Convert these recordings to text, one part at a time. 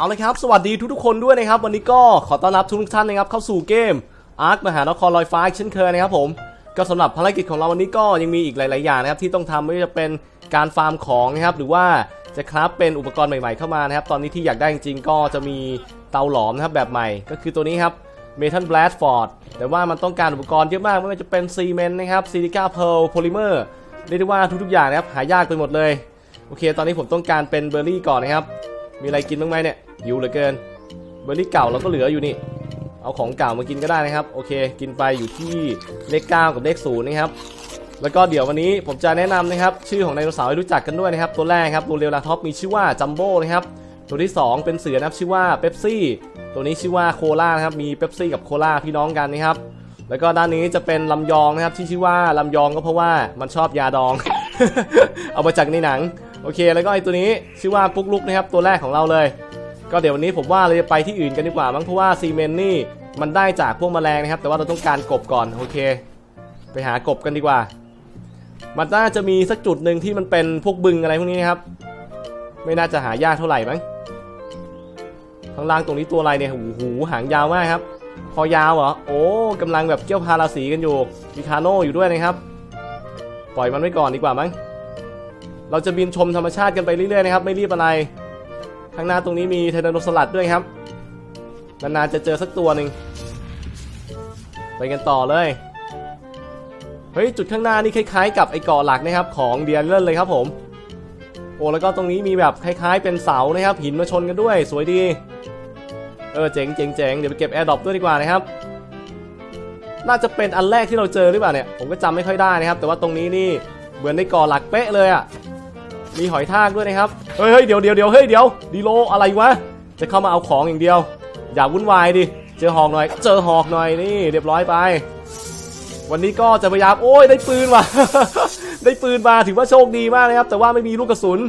เอาเลยครับ สวัสดีทุกๆคนด้วยนะครับ วันนี้ก็ขอต้อนรับทุกท่านนะครับเข้าสู่เกม Ark มหานครลอยฟ้าเช่นเคยนะครับผมก็สำหรับภารกิจของเราวันนี้ก็ยังมีอีกหลายๆอย่างนะครับที่ต้องทำไม่ว่าจะเป็นการฟาร์มของนะครับหรือว่าจะคราฟเป็นอุปกรณ์ใหม่ๆเข้ามานะครับ ตอนนี้ที่อยากได้จริงๆก็จะมีเตาหลอมนะครับแบบใหม่ ก็คือตัวนี้ครับ Metal Blast Ford แต่ว่ามันต้องการอุปกรณ์เยอะมากไม่ว่าจะเป็นซีเมนต์นะครับซิลิก้าเพลโพลิเมอร์เรียกได้ว่าทุกๆอย่างนะครับหายากไปหมดเลยโอเค ตอนนี้ผมต้องการเป็นเบอร์รี่ก่อนนะครับมีอะไรกินบ้างไหมเนี่ย หิวเหลือเกินเบอร์รี่เก่าเราก็เหลืออยู่นี่ เอาของเก่ามากินก็ได้นะครับ โอเค กินไปอยู่ที่เลข9กับเลข0นย์นะครับ แล้วก็เดี๋ยววันนี้ผมจะแนะนำนะครับ ชื่อของไดโนเสาร์ให้รู้จักกันด้วยนะครับ ตัวแรกครับตัวเรียวลาท็อปมีชื่อว่าจัมโบ้นะครับ ตัวที่ 2 เป็นเสือนะครับชื่อว่าเ e ปซี่ ตัวนี้ชื่อว่าโคลานะครับ มีเ e ปซี่กับโคลาพี่น้องกันนะครับ แล้วก็ด้านนี้จะเป็นลำยองนะครับที่ชื่อว่าลำยองก็เพราะว่ามันชอบยาดอง เอามาจากในหนัง โอเค แล้วก็ไอตัวนี้ชื่อว่าปุ๊กลุกนะครับ ตัวแรกของเราเลย ก็เดี๋ยววันนี้ผมว่าเราจะไปที่อื่นกันดีกว่ามั้งเพราะว่าซีเมนต์นี่มันได้จากพวกแมลงนะครับ แต่ว่าเราต้องการกบก่อนโอเค ไปหากบกันดีกว่า มันน่าจะมีสักจุดหนึ่งที่มันเป็นพวกบึงอะไรพวกนี้นะครับ ไม่น่าจะหายากเท่าไหร่มั้งข้างล่างตรงนี้ตัวอะไรเนี่ยหูหูหางยาวมากครับ คอยาวเหรอโอ้กำลังแบบเกี้ยวพาราสีกันอยู่มีคาโน่อยู่ด้วยนะครับ ปล่อยมันไว้ก่อนดีกว่ามั้งเราจะบินชมธรรมชาติกันไปเรื่อยๆนะครับ ไม่รีบอะไร ข้างหน้าตรงนี้มีเทนโนสลัดด้วยครับ นานๆจะเจอสักตัวหนึ่งไปกันต่อเลย เฮ้ย จุดข้างหน้านี่คล้ายๆ กับไอ้เกาะหลักนะครับ ของเดียนเลนเลยครับผม โอ้แล้วก็ตรงนี้มีแบบคล้ายๆ เป็นเสานะครับ หินมาชนกันด้วย สวยดี เออเจ๋งเจ๋งเจ๋งเดี๋ยวไปเก็บแอร์ดรอปด้วยดีกว่านะครับน่าจะเป็นอันแรกที่เราเจอหรือเปล่าเนี่ย ผมก็จำไม่ค่อยได้นะครับ แต่ว่าตรงนี้นี่เหมือนในเกาะหลักเป๊ะเลยอะ่ะ มีหอยทากด้วยนะครับ เฮ้ยเดี๋ยวเดี๋ยวเดี๋ยวเฮ้ยเดี๋ยวดีโลอะไรวะ จะเข้ามาเอาของอย่างเดียว อย่าวุ่นวายดิ เจอหอกหน่อย เจอหอกหน่อยนี่เรียบร้อยไป วันนี้ก็จะพยายามโอ้ยได้ปืนว่ะ ได้ปืนมาถือว่าโชคดีมากนะครับ แต่ว่าไม่มีลูกกระสุน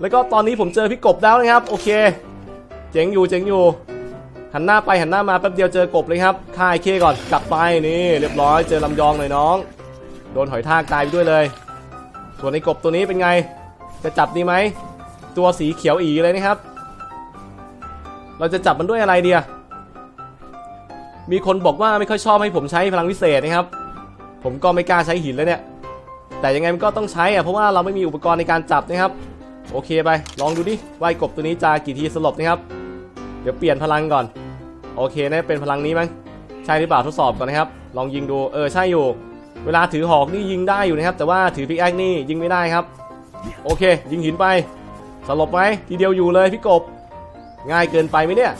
แล้วก็ตอนนี้ผมเจอพี่กบแล้วนะครับ โอเค เจ๋งอยู่เจ๋งอยู่หันหน้าไปหันหน้ามาแป๊บเดียวเจอกบเลยครับฆ่าไอ้เคก่อนกลับไปนี่เรียบร้อยเจอลำยองหน่อยน้อง โดนหอยทากตายไปด้วยเลย ส่วนไอ้กบตัวนี้เป็นไง จะจับดีไหม ตัวสีเขียวอีเลยนะครับ เราจะจับมันด้วยอะไรเดียมีคนบอกว่าไม่ค่อยชอบให้ผมใช้พลังวิเศษนะครับ ผมก็ไม่กล้าใช้หินเลยเนี่ย แต่ยังไงมันก็ต้องใช้อะเพราะว่าเราไม่มีอุปกรณ์ในการจับนะครับ โอเคไป ลองดูดิว่าไอ้กบตัวนี้จะกี่ทีสลบนะครับ เดี๋ยวเปลี่ยนพลังก่อน โอเคน่าจะเป็นพลังนี้มั้ง ใช่หรือเปล่าทดสอบก่อนนะครับ ลองยิงดู เออใช่อยู่ เวลาถือหอกนี่ยิงได้อยู่นะครับ แต่ว่าถือพิกแอคนี่ยิงไม่ได้ครับ โอเค ยิงหินไป สลบไหมทีเดียวอยู่เลยพี่กบ ง่ายเกินไปไหมเนี่ย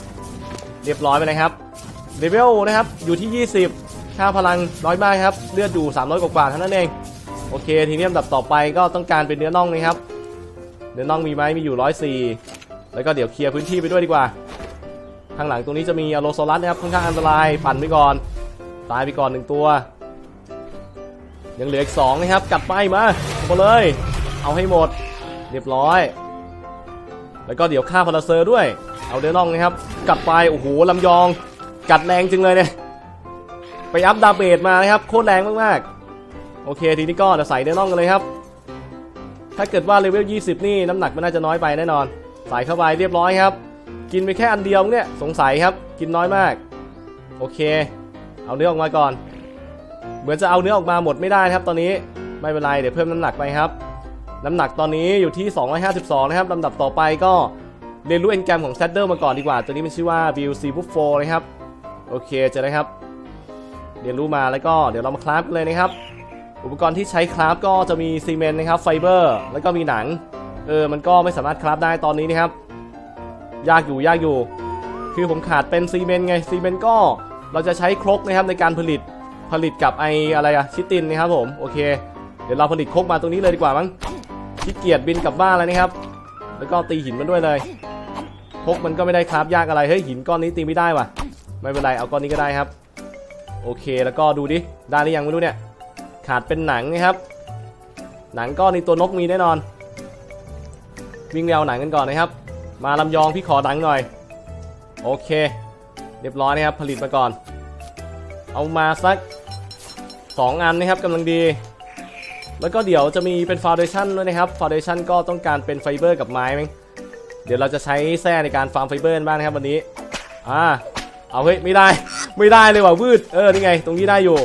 เรียบร้อยไปเลยครับเลเวลนะครับ อยู่ที่ 20 ค่าพลังน้อยมากครับ เลือดอยู่ 300 กว่าๆเท่านั้นเอง โอเค ทีนี้ลำดับต่อไปก็ต้องการเป็นเนื้อน่องนะครับ เนื้อน่องมีไหมมีอยู่ 104 แล้วก็เดี๋ยวเคลียร์พื้นที่ไปด้วยดีกว่า ข้างหลังตรงนี้จะมีอโลโซลัสนะครับ ค่อนข้างอันตราย ปั่นไปก่อน ตายไปก่อนหนึ่งตัว ยังเหลืออีกสองนะครับ กัดไปมาเอามาเลย เอาให้หมด เรียบร้อย แล้วก็เดี๋ยวฆ่าพาราเซอร์ด้วย เอาเดนองนะครับ กัดไป โอ้โหลำยอง กัดแรงจริงเลยเนี่ย ไปอัพดาเมจมานะครับ โคตรแรงมากๆ โอเคทีนี้ก็จะใส่เดนองกันเลยครับ ถ้าเกิดว่าเลเวล 20 นี่น้ำหนักมันน่าจะน้อยไปแน่นอน ใส่เข้าไปเรียบร้อยครับ กินไปแค่อันเดียวเนี่ย สงสัยครับ กินน้อยมาก โอเค เอาเนื้อออกมาก่อน เหมือนจะเอาเนื้อออกมาหมดไม่ได้ครับตอนนี้ไม่เป็นไรเดี๋ยวเพิ่มน้ำหนักไปครับ น้ำหนักตอนนี้อยู่ที่ 252 นะครับลำดับต่อไปก็เรียนรู้เอนแกรมของแซดเดิลมาก่อนดีกว่า ตัวนี้มันชื่อว่า v c b u f f o นะครับ โอเคจะได้ครับ เรียนรู้มาแล้วก็เดี๋ยวเรามาคราฟกันเลยนะครับ อุปกรณ์ที่ใช้คราฟก็จะมีซีเมนต์นะครับไฟเบอร์แล้วก็มีหนัง เออมันก็ไม่สามารถคราฟได้ตอนนี้นะครับ ยากอยู่ยากอยู่ คือผมขาดเป็นซีเมนต์ไงซีเมนต์ก็เราจะใช้ครกนะครับในการผลิตผลิตกับไออะไรอะชิตินนะครับผมโอเค เดี๋ยวเราผลิตครกมาตรงนี้เลยดีกว่ามั้ง ขี้เกียจบินกลับบ้านแล้วนะครับ แล้วก็ตีหินมันด้วยเลยพกมันก็ไม่ได้ครับยากอะไร เฮ้ยหินก้อนนี้ตีไม่ได้ว่ะ ไม่เป็นไรเอาก้อนนี้ก็ได้ครับ โอเคแล้วก็ดูดิ ได้หรือยังไม่รู้เนี่ย ขาดเป็นหนังนะครับ หนังก้อนนี้ตัวนกมีแน่นอน วิ่งเอาหนังกันก่อนนะครับ มาลำยองพี่ขอหนังหน่อย โอเค เรียบร้อยนะครับผลิตมาก่อน เอามาสักสองอันนะครับกำลังดี แล้วก็เดี๋ยวจะมีเป็นฟาวเดชั่นด้วยนะครับฟาวเดชั่นก็ต้องการเป็นไฟเบอร์กับไม้มั้งเดี๋ยวเราจะใช้แส้ในการฟาร์มไฟเบอร์บ้างนะครับวันนี้อ่าเอาเฮ้ยไม่ได้ไม่ได้เลยว่ะวืดเออนี่ไง ตรงนี้ได้อยู่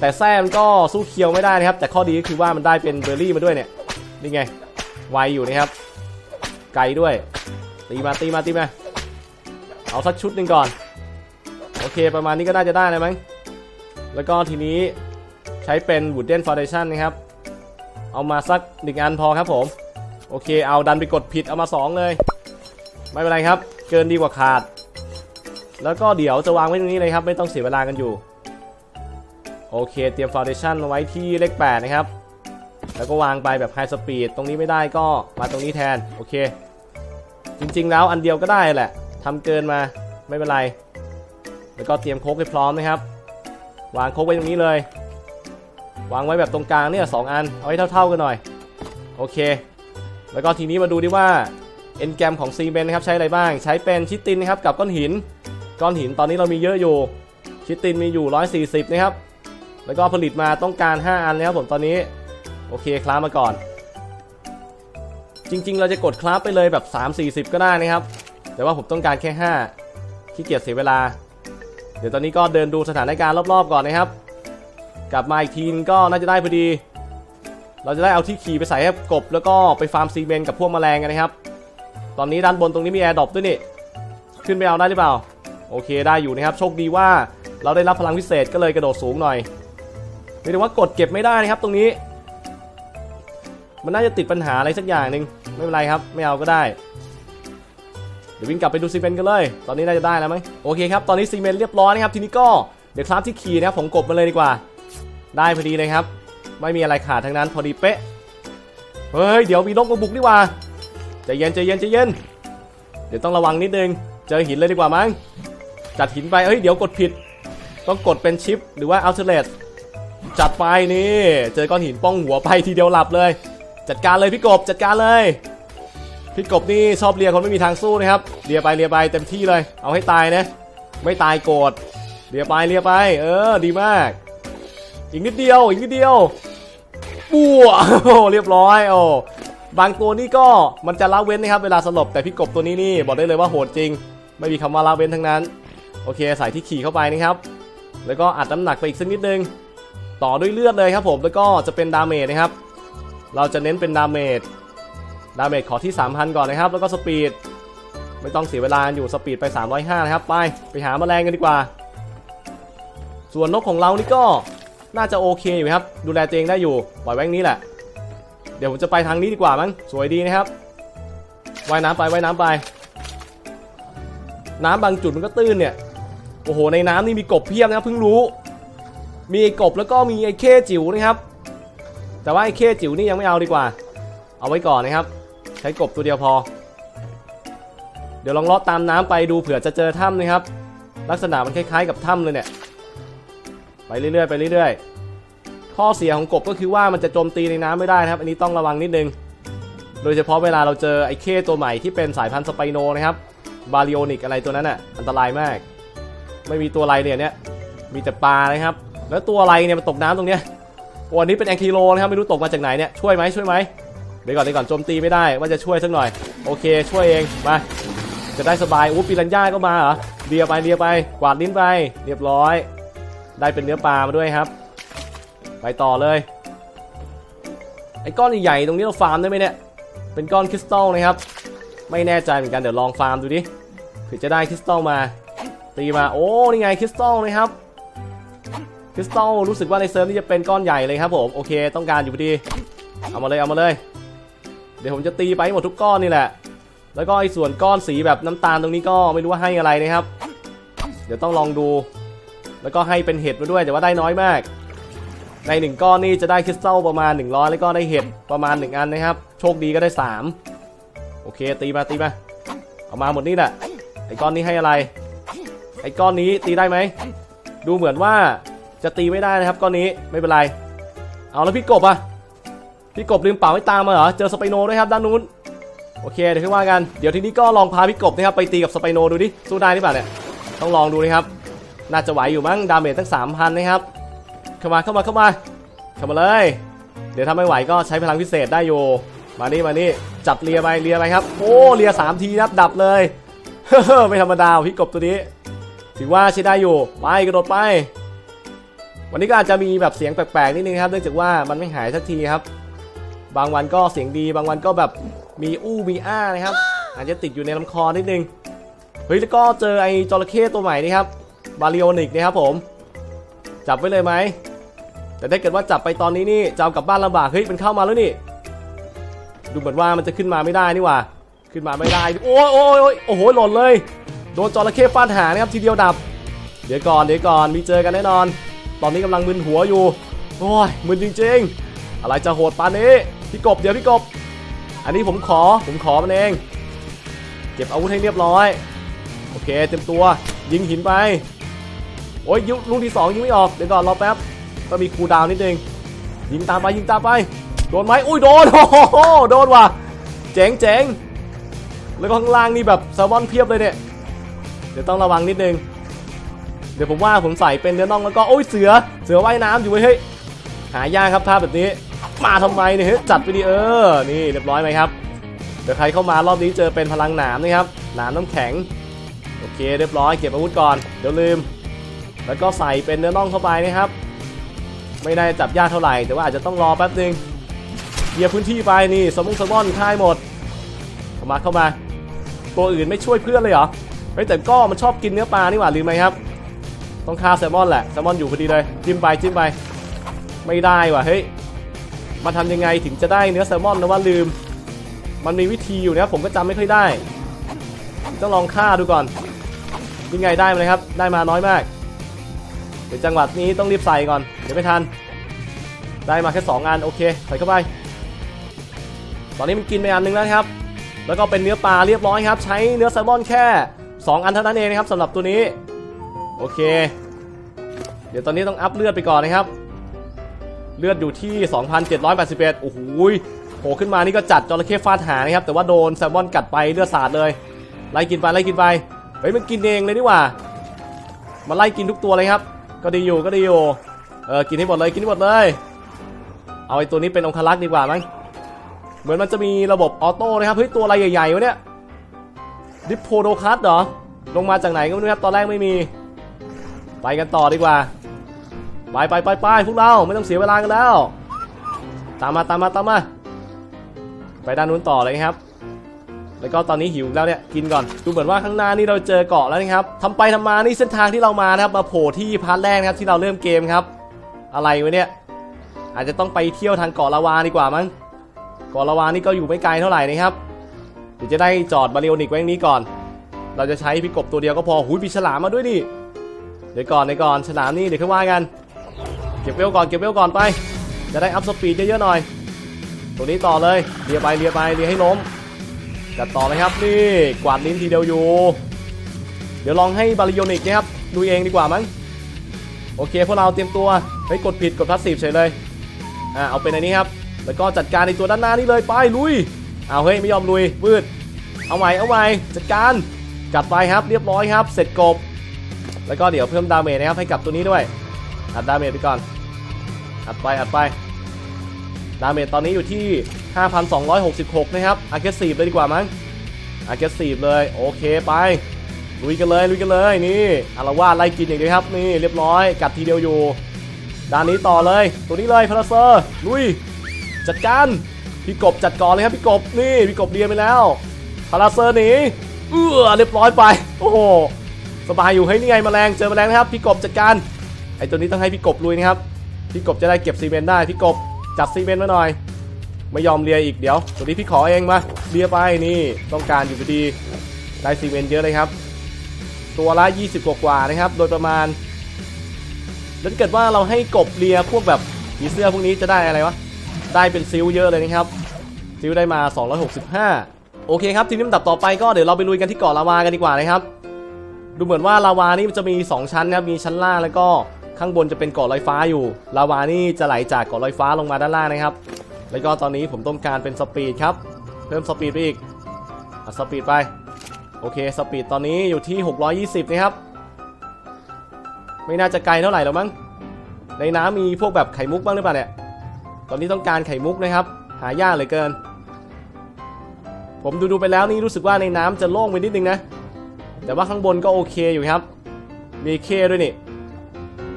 แต่แส้มันก็สู้เคียวไม่ได้นะครับ แต่ข้อดีก็คือว่ามันได้เป็นเบอร์รี่มาด้วยเนี่ยนี่ไงไวอยู่นะครับ ไกลด้วยตีมาตีมาตีมาเอาสักชุดหนึ่งก่อน โอเคประมาณนี้ก็น่าจะได้เลยมั้งแล้วก็ทีนี้ ใช้เป็น Wooden Foundation นะครับ เอามาสักหนึ่งอันพอครับผม โอเค เอาดันไปกดผิดเอามา 2 เลย ไม่เป็นไรครับ เกินดีกว่าขาด แล้วก็เดี๋ยวจะวางไว้ตรงนี้เลยครับ ไม่ต้องเสียเวลากันอยู่ โอเค เตรียม Foundation ไว้ที่เลข 8 นะครับ แล้วก็วางไปแบบ High Speed ตรงนี้ไม่ได้ก็มาตรงนี้แทน โอเค จริงๆ แล้วอันเดียวก็ได้แหละทำเกินมาไม่เป็นไร แล้วก็เตรียมโค้กให้พร้อมนะครับ วางโค้กไว้ตรงนี้เลย วางไว้แบบตรงกลางเนี่ยสองอัน เอาให้เท่าๆกันหน่อย โอเค แล้วก็ทีนี้มาดูดิว่าเอนแกรมของซีเมนนะครับใช้อะไรบ้าง ใช้เป็นชิตินนะครับกับก้อนหิน ก้อนหินตอนนี้เรามีเยอะอยู่ ชิตินมีอยู่ 140 นะครับ แล้วก็ผลิตมาต้องการ 5 อันนะครับผมตอนนี้ โอเคคลาสมาก่อน จริงๆ เราจะกดคลาสไปเลยแบบ 3 40 ก็ได้นะครับ แต่ว่าผมต้องการแค่ 5 ขี้เกียจเสียเวลา เดี๋ยวตอนนี้ก็เดินดูสถานการณ์รอบๆก่อนนะครับ กลับมาอีกทีก็น่าจะได้พอดี เราจะได้เอาที่ขี่ไปใส่ให้กบ แล้วก็ไปฟาร์มซีเมนต์กับพวกแมลงกันนะครับ ตอนนี้ด้านบนตรงนี้มีแอร์ดรอปด้วยนี่ ขึ้นไปเอาได้หรือเปล่า โอเคได้อยู่นะครับ โชคดีว่าเราได้รับพลังพิเศษก็เลยกระโดดสูงหน่อยไม่ได้ว่ากดเก็บไม่ได้นะครับตรงนี้ มันน่าจะติดปัญหาอะไรสักอย่างหนึ่งไม่เป็นไรครับ ไม่เอาก็ได้เดี๋ยววิ่งกลับไปดูซีเมนต์กันเลย ตอนนี้น่าจะได้แล้วมั้งโอเคครับ ตอนนี้ซีเมนต์เรียบร้อยนะครับ ทีนี้ก็เดี๋ยวคลาสที่ขี่นะครับผมกบมาเลยดีกว่า ได้พอดีเลยครับ ไม่มีอะไรขาดทั้งนั้นพอดีเป๊ะ เฮ้ย เดี๋ยวมีนกมาบุกดีกว่าใจเย็นใจเย็นใจเย็น เดี๋ยวต้องระวังนิดนึง เจอหินเลยดีกว่ามั้ง จัดหินไป เฮ้ย เดี๋ยวกดผิด ต้องกดเป็นชิปหรือว่าอัลเทเลตจัดไปนี่ เจอก้อนหินป้องหัวไปทีเดียวหลับเลย จัดการเลยพี่กบจัดการเลยพี่กบนี่ชอบเลียคนไม่มีทางสู้นะครับ เลียไปเลียไปเต็มที่เลย เอาให้ตายนะ ไม่ตายโกรธ เลียไปเลียไป เออ ดีมาก อีกนิดเดียวอีกนิดเดียวปัวโอ้เรียบร้อยโอ้บางตัวนี่ก็มันจะละเว้นนะครับเวลาสลบแต่พี่กบตัวนี้นี่บอกได้เลยว่าโหดจริง ไม่มีคำว่าละเว้นทั้งนั้น โอเคใส่ที่ขี่เข้าไปนะครับ แล้วก็อัดน้ำหนักไปอีกสักนิดนึง ต่อด้วยเลือดเลยครับผมแล้วก็จะเป็นดาเมจนะครับ เราจะเน้นเป็นดาเมจดาเมจขอที่ 3,000 ก่อนนะครับ แล้วก็สปีดไม่ต้องเสียเวลาอยู่สปีดไป 305 นะครับ ไป ไปหาแมลงกันดีกว่า ส่วนนกของเรานี่ก็ น่าจะโอเคอยู่ครับ ดูแลตัวเองได้อยู่ปล่อยไว้อย่างนี้แหละ เดี๋ยวผมจะไปทางนี้ดีกว่ามั้งสวยดีนะครับว่ายน้ำไปว่ายน้ำไป น้ำบางจุดมันก็ตื้นเนี่ยโอ้โหในน้ำนี่มีกบเพียบนะเพิ่งรู้ มีกบแล้วก็มีไอ้เข้จิ๋วนะครับ แต่ว่าไอ้เข้จิ๋วนี่ยังไม่เอาดีกว่า เอาไว้ก่อนนะครับ ใช้กบตัวเดียวพอ เดี๋ยวลองเลาะตามน้ำไปดูเผื่อจะเจอถ้ำนะครับ ลักษณะมันคล้ายๆกับถ้ำเลยเนี่ย ไปเรื่อยๆไปเรื่อยๆ ข้อเสียของกบก็คือว่ามันจะโจมตีในน้ำไม่ได้นะครับ อันนี้ต้องระวังนิดนึง โดยเฉพาะเวลาเราเจอไอ้เข้ตัวใหม่ที่เป็นสายพันธุ์สไปโนนะครับ บาริโอนิกอะไรตัวนั้นอะ อันตรายมาก ไม่มีตัวอะไรเนี่ยเนี่ย มีแต่ปลานะครับ แล้วตัวอะไรเนี่ยมันตกน้ำตรงเนี้ยโอ้อันนี้เป็นแองคิโลนะครับไม่รู้ตกมาจากไหนเนี่ย ช่วยไหมช่วยไหมเดี๋ยวก่อนเดี๋ยวก่อนโจมตีไม่ได้ว่าจะช่วยสักหน่อย โอเค ช่วยเองมาจะได้สบายอู้ปิรันย่าก็มาเหรอเลียไปเลียไปกวาดลิ้นไป เรียบร้อย ได้เป็นเนื้อปลามาด้วยครับ ไปต่อเลย ไอ้ก้อนใหญ่ๆตรงนี้เราฟาร์มได้ไหมเนี่ย เป็นก้อนคริสตัลนะครับ ไม่แน่ใจเหมือนกันเดี๋ยวลองฟาร์มดูดิเผื่อจะได้คริสตัลมา ตีมา โอ้ นี่ไงคริสตัลนะครับ คริสตัลรู้สึกว่าในเซิร์ฟนี่จะเป็นก้อนใหญ่เลยครับผม โอเค ต้องการอยู่พอดี เอามาเลย เอามาเลย เดี๋ยวผมจะตีไปให้หมดทุกก้อนนี่แหละ แล้วก็ไอ้ส่วนก้อนสีแบบน้ำตาลตรงนี้ก็ไม่รู้ว่าให้อะไรนะครับ เดี๋ยวต้องลองดู แล้วก็ให้เป็นเห็ดมาด้วยแต่ว่าได้น้อยมาก ในหนึ่งก้อนนี่จะได้คริสตัลประมาณ 100 แล้วก็ได้เห็ดประมาณ 1 อันนะครับ โชคดีก็ได้ 3 โอเคตีมาตีมา เอามาหมดนี่แหละไอ้ก้อนนี้ให้อะไร ไอ้ก้อนนี้ตีได้ไหม ดูเหมือนว่าจะตีไม่ได้นะครับก้อนนี้ไม่เป็นไร เอาแล้วพี่กบอะพี่กบลืมเป่าไว้ตามมาเหรอ เจอสไปโนด้วยครับด้านนู้น โอเคเดี๋ยวขึ้นว่ากัน เดี๋ยวทีนี้ก็ลองพาพี่กบนะครับไปตีกับสไปโนดูดิ สู้ได้หรือเปล่าเนี่ย ต้องลองดูนะครับ น่าจะไหวอยู่มั้งดาเมจตั้ง3,000นะครับเข้ามาเข้ามาเข้ามาเข้ามาเลย เดี๋ยวถ้าไม่ไหวก็ใช้พลังพิเศษได้อยู่มานี่มานี่จับเลียไปเลียไปครับโอ้เลียสามทีนับดับเลยไม่ธรรมดาพี่กบตัวนี้ถือว่าใช้ได้อยู่ไปกระโดดไป วันนี้ก็อาจจะมีแบบเสียงแปลกๆนิดนึงครับ เนื่องจากว่ามันไม่หายสักทีครับ บางวันก็เสียงดีบางวันก็แบบมีอู้มีอ้านะครับ อาจจะติดอยู่ในลำคอนิดนึงเฮ้ยแล้วก็เจอไอ้จระเข้ตัวใหม่นี่ครับ บาริโอนิกนะครับผม จับไว้เลยไหม แต่ถ้าเกิดว่าจับไปตอนนี้นี่จะเอากลับบ้านลำบาก เฮ้ย มันเข้ามาแล้วนี่ ดูเหมือนว่ามันจะขึ้นมาไม่ได้นี่หว่า ขึ้นมาไม่ได้โอ้ยโอ้ยโอ้ยโอ้โห หล่นเลย โดนจระเข้ฟาดหางนะครับทีเดียวดับ เดี๋ยวก่อน เดี๋ยวก่อน มีเจอกันแน่นอน ตอนนี้กำลังมึนหัวอยู่ โอ้ย มึนจริง ๆ อะไรจะโหดปานนี้ พี่กบ เดี๋ยวพี่กบ อันนี้ผมขอ ผมขอมันเอง เก็บอาวุธให้เรียบร้อย โอเค เต็มตัว ยิงหินไป โอ้ยยุลูกที่สองยิงไม่ออกเดี๋ยวก่อนรอแป๊บก็มีคูดาวนิดนึงยิงตามไปยิงตามไปโดนไหมอุ้ยโดนโอ้โหโดนว่ะเจ๋งเจ๋งแล้วก็ข้างล่างนี่แบบแซลมอนเพียบเลยเนี่ยเดี๋ยวต้องระวังนิดนึงเดี๋ยวผมว่าผมใส่เป็นเนื้อน่องแล้วก็โอ้ยเสือเสือว่ายน้ำอยู่เว้ยเฮ้ยหายากครับภาพแบบนี้มาทำไมเนี่ยจัดไปดิเออนี่เรียบร้อยไหมครับเดี๋ยวใครเข้ามารอบนี้เจอเป็นพลังหนามนะครับหนามน้ำแข็งโอเคเรียบร้อยเก็บอาวุธก่อนเดี๋ยวลืม แล้วก็ใส่เป็นเนื้อน่องเข้าไปนะครับ ไม่ได้จับยากเท่าไหร่ แต่ว่าอาจจะต้องรอแป๊บนึงเคลียร์พื้นที่ไปนี่สมองสมอนค่ายหมดเข้ามาเข้ามา ตัวอื่นไม่ช่วยเพื่อนเลยเหรอเฮ้ยแต่ก็มันชอบกินเนื้อปลานี่หว่าลืมไหมครับ ต้องฆ่าแซลมอนแหละแซลมอนอยู่พอดีเลยจิ้มไปจิ้มไป ไม่ได้ว่ะเฮ้ยมาทำยังไงถึงจะได้เนื้อแซลมอนนะว่าลืม มันมีวิธีอยู่นะผมก็จำไม่ค่อยได้ต้องลองฆ่าดูก่อนยังไงได้ไหมครับ ได้มาน้อยมาก ดี๋ยวจังหวัดนี้ต้องรีบใส่ก่อน เดี๋ยวไม่ทัน ได้มาแค่2อันโอเค ใส่เข้าไป ตอนนี้มันกินไปอันหนึงแล้วครับ แล้วก็เป็นเนื้อปลาเรียบร้อยครับ ใช้เนื้อแซลมอนแค่ 2 อันเท่านั้นเองนะครับสำหรับตัวนี้ โอเค เดี๋ยวตอนนี้ต้องอัพเลือดไปก่อนนะครับ เลือดอยู่ที่ 2,781 โอ้โหโผล่ขึ้นมานี่ก็จัดจระเข้ฟาดหานะครับ แต่ว่าโดนแซลมอนกัดไปเลือดสาดเลย ไล่กินไปไล่กินไป เฮ้ยมันกินเองเลยนี่หว่ามาไล่กินทุกตัวเลยครับ ก็ดีอยู่ก็ดีอยู่ เออกินให้หมดเลยกินให้หมดเลย เอาไอ้ตัวนี้เป็นองคลักษ์ดีกว่ามั้งเหมือนมันจะมีระบบออโต้นะครับเฮ้ยตัวอะไรใหญ่ๆวะเนี่ยดิโพโดคัสเหรอลงมาจากไหนก็ไม่รู้ครับตอนแรกไม่มี ไปกันต่อดีกว่า ไปไปไปไปพวกเราไม่ต้องเสียเวลากันแล้ว ตามมาตามมาตามมา ไปด้านนู้นต่อเลยครับ แล้วก็ตอนนี้หิวแล้วเนี่ยกินก่อนดูเหมือนว่าข้างหน้านี่เราเจอเกาะแล้วนะครับทำไปทำมานี่เส้นทางที่เรามานะครับมาโผล่ที่พาร์ทแรกนะครับที่เราเริ่มเกมครับ อะไรวะเนี่ยอาจจะต้องไปเที่ยวทางเกาะลาวาดีกว่ามั้งเกาะลาวานี่ก็อยู่ไม่ไกลเท่าไหร่นะครับเดี๋ยวจะได้จอดบาริโอนิกไว้ตรงนี้ก่อน เราจะใช้พี่กบตัวเดียวก็พอหุยมีฉลามมาด้วยนี่เดี๋ยวก่อนเดี๋ยวก่อนฉลามนี่เดี๋ยวค่อยว่ากัน เก็บเวลก่อนเก็บเวลก่อนไป จะได้อัพสปีดเยอะๆหน่อย ตัวนี้ต่อเลยเลียไปเลียไปเลียให้ล้ม จัดต่อเลยครับนี่กวาดลิ้นทีเดียวอยู่ เดี๋ยวลองให้บาริโอนิกนะครับดูเองดีกว่ามั้งโอเคพวกเราเตรียมตัวเฮ้ยกดผิดกดพาสซีฟเฉยเลยอ่าเอาเป็นอันนี้ครับ แล้วก็จัดการในตัวด้านหน้านี่เลยไปลุยเอาเฮ้ยไม่ยอมลุยมืดเอาใหม่เอาใหม่จัดการจัดไปครับเรียบร้อยครับ เสร็จกบ แล้วก็เดี๋ยวเพิ่มดาเมจนะครับให้กับตัวนี้ด้วยอัดดาเมจไปก่อนอัดไปอัดไปดาเมจตอนนี้อยู่ที่ 5,266 นะครับอาร์เกสีฟเลยดีกว่ามั้งอาร์เกสีฟเลย โอเคไป ลุยกันเลย ลุยกันเลย นี่อารวาสไล่กินอย่างเดียวครับ นี่เรียบร้อย กัดทีเดียวอยู่ ด้านนี้ต่อเลย ตัวนี้เลยพาราเซอร์ ลุย จัดการ พี่กบจัดก่อนเลยครับพี่กบ นี่พี่กบเรียนไปแล้วพาราเซอร์หนี เอื้อเรียบร้อยไป โอ้โห สบายอยู่เฮ้นี่ไงแมลง เจอแมลงนะครับ พี่กบจัดการ ไอตัวนี้ต้องให้พี่กบลุยนะครับ พี่กบจะได้เก็บซีเมนต์ได้ พี่กบจัดซีเมนต์มาหน่อย ไม่ยอมเลียอีกเดี๋ยว ตัวนี้พี่ขอเองมาเลียไปนี่ต้องการอยู่พอดีได้ซีเมนต์เยอะเลยครับ ตัวละ 20 กว่าๆนะครับ โดยประมาณแล้วถ้าเกิดว่าเราให้กบเลียพวกแบบผีเสื้อพวกนี้จะได้อะไรวะ ได้เป็นซิลเยอะเลยนะครับ ซิลได้มา 265 โอเคครับ ทีนี้ลำดับต่อไปก็เดี๋ยวเราไปลุยกันที่เกาะลาวากันดีกว่านะครับ ดูเหมือนว่าลาวานี่จะมี 2 ชั้นนะครับ มีชั้นล่างแล้วก็ข้างบนจะเป็นเกาะลอยฟ้าอยู่ ลาวานี่จะไหลจากเกาะลอยฟ้าลงมาด้านล่างนะครับ แล้วก็ตอนนี้ผมต้องการเป็นสปีดครับ เพิ่มสปีดไปอีกอะสปีดไป โอเค สปีดตอนนี้อยู่ที่ 620 นะครับ ไม่น่าจะไกลเท่าไหร่แล้วมั้ง ในน้ำมีพวกแบบไข่มุกบ้างหรือเปล่าเนี่ย ตอนนี้ต้องการไข่มุกนะครับ หายากเหลือเกิน ผมดูดูๆไปแล้วนี่รู้สึกว่าในน้ำจะโล่งไปนิดนึงนะ แต่ว่าข้างบนก็โอเคอยู่ครับ มีเคด้วยนี่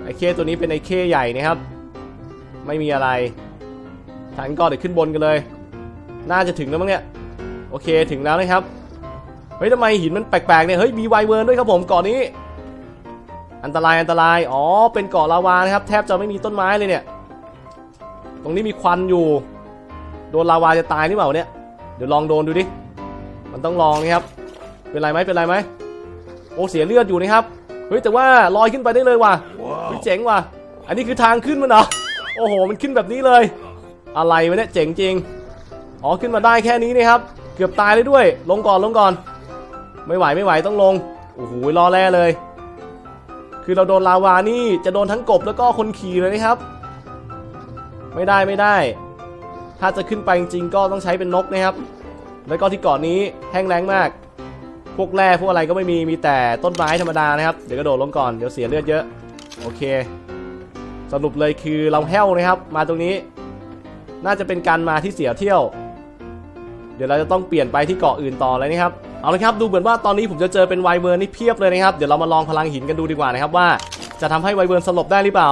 ไอเคตัวนี้เป็นไอเคใหญ่นะครับ ไม่มีอะไร ทางนก็เดี๋ยวขึ้นบนกันเลย น่าจะถึงแล้วมั้งเนี่ย โอเคถึงแล้วนะครับ เฮ้ยทำไมหินมันแปลกๆเนี่ย เฮ้ยมีไวเวิร์นด้วยครับผมเกาะนี้ อันตรายอันตราย อ๋อ เป็นเกาะลาวานะครับ แทบจะไม่มีต้นไม้เลยเนี่ย ตรงนี้มีควันอยู่ โดนลาวาจะตายหรือเปล่าเนี่ย เดี๋ยวลองโดนดูดิ มันต้องลองนะครับ เป็นไรไหมเป็นไรไหมโอ้เสียเลือดอยู่นะครับ เฮ้ยแต่ว่าลอยขึ้นไปได้เลยว่ะเฮ้ยเจ๋งว่ะ อันนี้คือทางขึ้นมันเหรอ โอ้โห มันขึ้นแบบนี้เลย อะไรวะเนี่ยเจ๋งจริง อ๋อขึ้นมาได้แค่นี้นี่ครับ เกือบตายเลยด้วย ลงก่อนลงก่อน ไม่ไหวไม่ไหวต้องลง โอ้โหรอแร่เลย คือเราโดนลาวานี่จะโดนทั้งกบแล้วก็คนขี่เลยนะครับ ไม่ได้ไม่ได้ ถ้าจะขึ้นไปจริงก็ต้องใช้เป็นนกนะครับ แล้วก็ที่เกาะนี้แห้งแล้งมาก พวกแร่พวกอะไรก็ไม่มีมีแต่ต้นไม้ธรรมดานะครับ เดี๋ยวกระโดดลงก่อนเดี๋ยวเสียเลือดเยอะ โอเค สรุปเลยคือเราแห้วนะครับ มาตรงนี้ น่าจะเป็นการมาที่เสียเที่ยว เดี๋ยวเราจะต้องเปลี่ยนไปที่เกาะอื่นต่อเลยนะครับ เอาละครับ ดูเหมือนว่าตอนนี้ผมจะเจอเป็นไวเวิร์นนี่เพียบเลยนะครับ เดี๋ยวเรามาลองพลังหินกันดูดีกว่านะครับว่าจะทำให้ไวเวิร์นสลบได้หรือเปล่า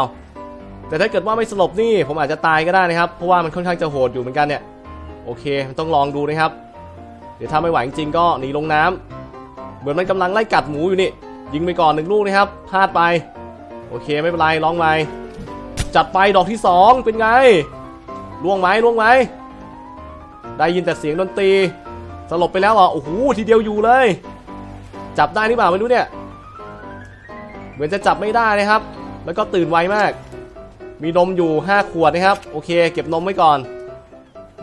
แต่ถ้าเกิดว่าไม่สลบนี่ผมอาจจะตายก็ได้นะครับ เพราะว่ามันค่อนข้างจะโหดอยู่เหมือนกันเนี่ย โอเคต้องลองดูนะครับ เดี๋ยวถ้าไม่ไหวจริงก็หนีลงน้ำเหมือนมันกำลังไล่กัดหมูอยู่นี่ ยิงไปก่อนหนึ่งลูกนะครับ พลาดไป โอเคไม่เป็นไรลองไปจัดไปดอกที่สองเป็นไง ล่วงไหมล่วงไหมได้ยินแต่เสียงดนตรี สลบไปแล้วเหรอโอ้โหทีเดียวอยู่เลย จับได้หรือเปล่าไม่รู้เนี่ย เหมือนจะจับไม่ได้นะครับ แล้วก็ตื่นไวมาก มีนมอยู่ 5 ขวดนะครับ โอเค เก็บนมไว้ก่อน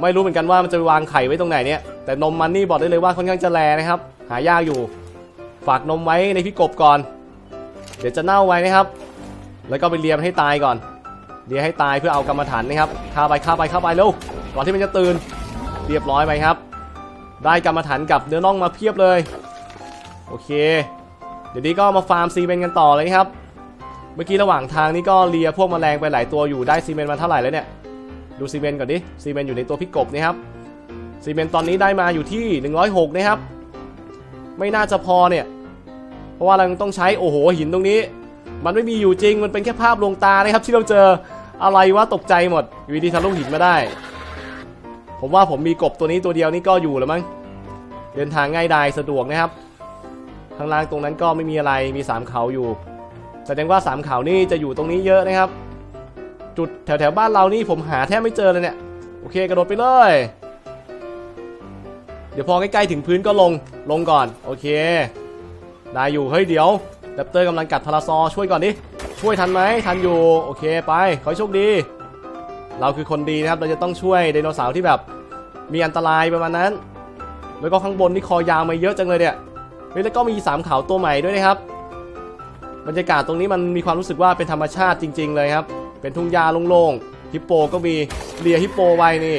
ไม่รู้เหมือนกันว่ามันจะไปวางไข่ไว้ตรงไหนเนี่ย แต่นมมันนี่บอกได้เลยว่าค่อนข้างจะแรงนะครับ หายากอยู่ ฝากนมไว้ในพี่กบก่อน เดี๋ยวจะเน่าไว้นะครับ แล้วก็ไปเลียมให้ตายก่อน เลียให้ตายเพื่อเอากรรมฐานนะครับฆ่าไปฆ่าไปฆ่าไปเร็วก่อนที่มันจะตื่นเรียบร้อยไปครับ ได้กรรมฐานกับเนื้อน่องมาเพียบเลย โอเค เดี๋ยวนี้ก็มาฟาร์มซีเมนต์กันต่อเลยครับ เมื่อกี้ระหว่างทางนี่ก็เลียพวกแมลงไปหลายตัวอยู่ได้ซีเมนต์มาเท่าไหร่แล้วเนี่ยดูซีเมนต์ก่อนดิซีเมนต์อยู่ในตัวพี่กบนี่ครับซีเมนต์ตอนนี้ได้มาอยู่ที่ 106นะครับ ไม่น่าจะพอเนี่ย เพราะว่าเราต้องใช้โอ้โหหินตรงนี้ มันไม่มีอยู่จริงมันเป็นแค่ภาพลวงตานะครับที่เราเจอ อะไรวะตกใจหมดอยู่ดีทะลุหินมาได้ ผมว่าผมมีกบตัวนี้ตัวเดียวนี่ก็อยู่แล้วมั้งเดินทางง่ายดายสะดวกนะครับข้างล่างตรงนั้นก็ไม่มีอะไรมีสามเขาอยู่แสดงว่าสามเขานี่จะอยู่ตรงนี้เยอะนะครับ จุดแถวแถวบ้านเรานี่ผมหาแทบไม่เจอเลยเนี่ยโอเคกระโดดไปเลย เดี๋ยวพอใกล้ๆถึงพื้นก็ลงลงก่อน โอเค ได้อยู่เฮ้ยเดี๋ยวแรปเตอร์กำลังกัดพาราซอช่วยก่อนดิ ช่วยทันไหมทันอยู่ โอเคไป ขอให้โชคดี เราคือคนดีนะครับ เราจะต้องช่วยไดโนเสาร์ที่แบบ มีอันตรายประมาณนั้น แล้วก็ข้างบนนี่คอยาวมาเยอะจังเลยเนี่ยแล้วก็มีสามเขาตัวใหม่ด้วยนะครับ บรรยากาศตรงนี้มันมีความรู้สึกว่าเป็นธรรมชาติจริง ๆ เลยครับ เป็นทุ่งหญ้าโล่งๆฮิปโปก็มีเลียฮิปโปไว้นี่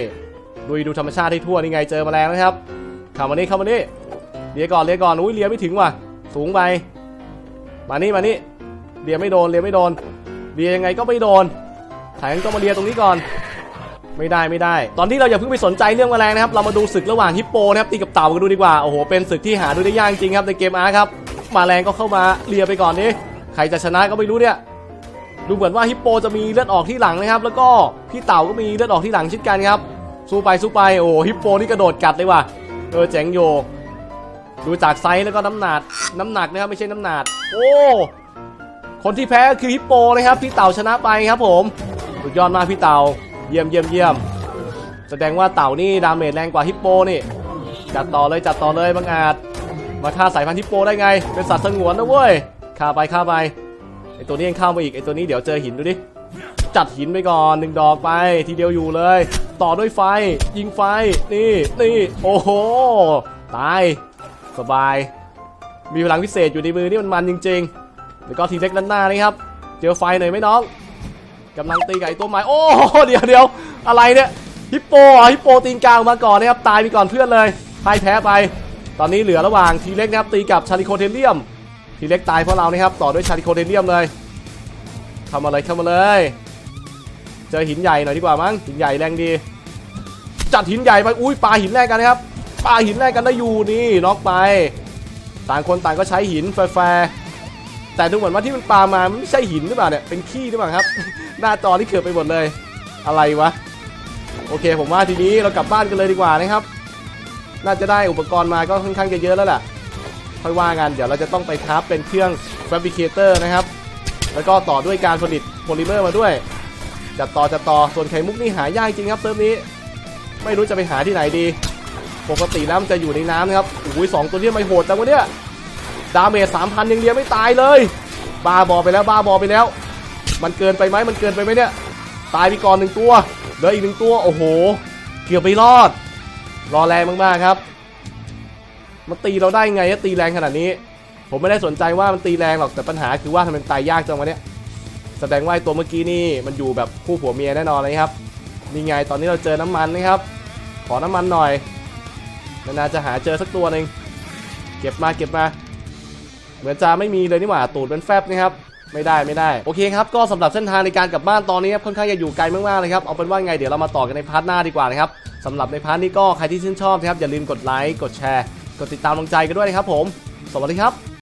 ดูดูธรรมชาติให้ทั่วนี่ไงเจอแมลงนะครับเข้ามานี่เข้ามานี่เลียก่อนเลียก่อนอุ้ยเลียไม่ถึงว่ะ สูงไปมานี่มานี่ เลียไม่โดนเลียไม่โดนเลียยังไงก็ไม่โดนถ่ายงั้นก็มาเลียตรงนี้ก่อน ไม่ได้ไม่ได้ ตอนที่เราอย่าเพิ่งไปสนใจเรื่องแมลงนะครับเรามาดูศึกระหว่างฮิปโปนะครับตีกับเต่ากันดูดีกว่าโอ้โหเป็นศึกที่หาดูได้ยากจริงครับในเกมอาร์ครับแมลงก็เข้ามาเลียไปก่อนนี่ใครจะชนะก็ไม่รู้เนี่ยดูเหมือนว่าฮิปโปจะมีเลือดออกที่หลังนะครับ แล้วก็พี่เต่าก็มีเลือดออกที่หลังเช่นกันครับสู้ไปสู้ไปโอ้โหฮิปโปนี่กระโดดกัดเลยว่ะเออเจ๋งโยดูจากไซส์แล้วก็น้ำหนักน้ำหนักนะครับไม่ใช่น้ำหนักโอ้ คนที่แพ้คือฮิปโปนะครับพี่เต่าชนะไปครับผมสุดยอดมากพี่เต่าเยี่ยมเยี่ยมเยี่ยมแสดงว่าเต่านี่ดาเมจแรงกว่าฮิปโปนี่จัดต่อเลยจัดต่อเลยบังอาจมาฆ่าสายพันธุ์ฮิปโปได้ไง เป็นสัตว์สงวนนะเว้ยฆ่าไปฆ่าไปไอตัวนี้ยังเข้ามาอีกไอตัวนี้เดี๋ยวเจอหินดูดิจัดหินไปก่อนหนึ่งดอกไปทีเดียวอยู่เลย ต่อด้วยไฟ ยิงไฟนี่นี่โอ้โหตายสบาย มีพลังพิเศษอยู่ในมือนี่มันมันจริง ๆ แล้วก็ทีเล็กด้านหน้านี่ครับ เจอไฟหน่อยไหมน้องกำลังตีไก่ตัวใหม่โอ้โหเดี๋ยวเดี๋ยวอะไรเนี่ยฮิปโปฮิปโปตีนกลางมาก่อนนะครับตายไปก่อนเพื่อนเลยพ่ายแพ้ไป ตอนนี้เหลือระหว่างทีเล็กนะครับตีกับชาลิโคเทเลียม ทีเล็กตายเพราะเรานะครับต่อด้วยชาลิโคเทเลียมเลยเข้ามาเลยเข้ามาเลย เจอหินใหญ่หน่อยดีกว่ามั้งหินใหญ่แรงดี จัดหินใหญ่ไปอุ้ยปลาหินแรกกันนะครับปาหินแรกกันได้อยู่นี่น็อกไป ต่างคนต่างก็ใช้หินแฟร์ แต่ดูเหมือนว่าที่มันปามามันไม่ใช่หินหรือเปล่าเนี่ยเป็นขี้หรือเปล่าครับ หน้าจอที่เกือบไปหมดเลย อะไรวะ โอเค ผมว่าทีนี้เรากลับบ้านกันเลยดีกว่านะครับ น่าจะได้อุปกรณ์มาก็ค่อนข้างจะเยอะแล้วแหละค่อยว่ากันเดี๋ยวเราจะต้องไปคราฟเป็นเครื่อง fabricator นะครับ แล้วก็ต่อด้วยการผลิตโพลิเมอร์มาด้วยจัดต่อจัดต่อส่วนไข่มุกนี่หายากจริงครับเซิร์ฟนี้ ไม่รู้จะไปหาที่ไหนดี ปกติแล้วมันจะอยู่ในน้ำนะครับโอ้ยสองตัวนี้ไม่โหดจังวะเนี่ย ดาเมจสามพันยังเดียไม่ตายเลย บ้าบอไปแล้วบ้าบอไปแล้ว มันเกินไปไหมมันเกินไปไหมเนี่ย ตายไปก่อนหนึ่งตัวเหลืออีกหนึ่งตัวโอ้โห เกือบไม่รอด รอแรงมากๆครับ มันตีเราได้ไงตีแรงขนาดนี้ ผมไม่ได้สนใจว่ามันตีแรงหรอกแต่ปัญหาคือว่าทำไมมันตายยากจังวะเนี่ยแสดงว่าไอตัวเมื่อกี้นี่มันอยู่แบบคู่ผัวเมียแน่นอนเลยครับนี่ไงตอนนี้เราเจอน้ำมันนะครับ ขอน้ำมันหน่อยนานๆจะหาเจอสักตัวหนึ่งเก็บมาเก็บมา เหมือนจะไม่มีเลยนี่หว่าตูดเป็นแฟบนะครับไม่ได้ไม่ได้โอเคครับก็สำหรับเส้นทางในการกลับบ้านตอนนี้ครับค่อนข้างจะอยู่ไกลมากๆเลยครับเอาเป็นว่าไงเดี๋ยวเรามาต่อกันในพาร์ทหน้าดีกว่านะครับสำหรับในพาร์ทนี้ก็ใครที่ชื่นชอบนะครับอย่าลืมกดไลค์กดแชร์ กดติดตามลงใจกันด้วยนะครับผม สวัสดีครับ